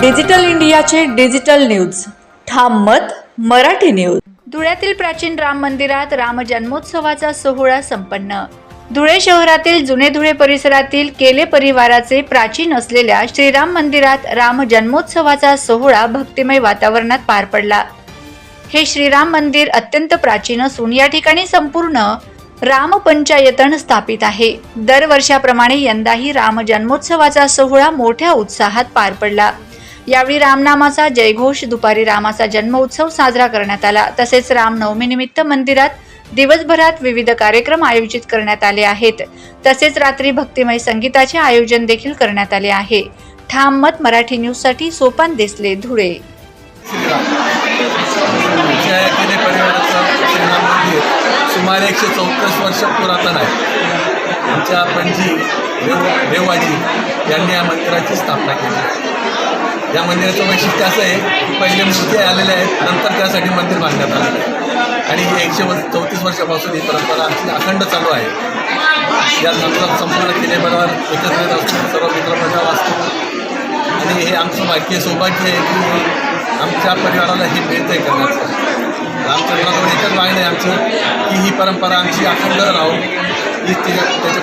Digital इंडियाचे digital news. ठाम मत मराठी न्यूज. धुळ्यातील प्राचीन राम मंदिरात राम जन्मोत्सवाचा सोहळा संपन्न. धुळे शहरातील जुने धुळे परिसरातील केले परिवाराचे प्राचीन असलेल्या श्रीराम मंदिरात राम जन्मोत्सवाचा सोहळा भक्तिमय वातावरणात पार पडला. हे श्रीराम मंदिर अत्यंत प्राचीन असून या ठिकाणी संपूर्ण रामपंचायतन स्थापित आहे. दरवर्षाप्रमाणे यंदाही राम जन्मोत्सवाचा सोहळा मोठ्या उत्साहात पार पडला. यावेळी रामनामाचा जयघोष दुपारी रामाचा जन्मोत्सव साजरा करण्यात आला. तसेच रामनवमीनिमित्त मंदिरात दिवसभरात विविध कार्यक्रम आयोजित करण्यात आले आहेत. तसेच रात्री भक्तिमय संगीताचे आयोजन देखील करण्यात आले आहे. ठाम मत मराठी न्यूजसाठी सोपान देसले धुळे. म्हणजे सुमारे एकशे चौतीस वर्ष पुरातन आहे. आमच्या पणजी देव देवाजी यांनी या मंदिराची स्थापना केली. या मंदिराचं वैशिष्ट्य असं आहे की पहिले मूर्ती आलेल्या आहेत नंतर त्यासाठी मंदिर बांधण्यात आलेलं आहे. आणि ही एकशे व चौतीस वर्षापासून ही परंपरा आमची अखंड चालू आहे. या नंतर संपूर्ण केल्याबरोबर एकत्रित असतो सर्व मित्रमंडळ असतो आणि हे आमचं भाग्य सौभाग्य आहे की आमच्या परिवाराला हे मिळतं आहे करण्याचं. रामचंद्राजवळ एकच मागणं आहे आमची की ही परंपरा आमची अखंड राहू. ही त्याच्या त्याच्या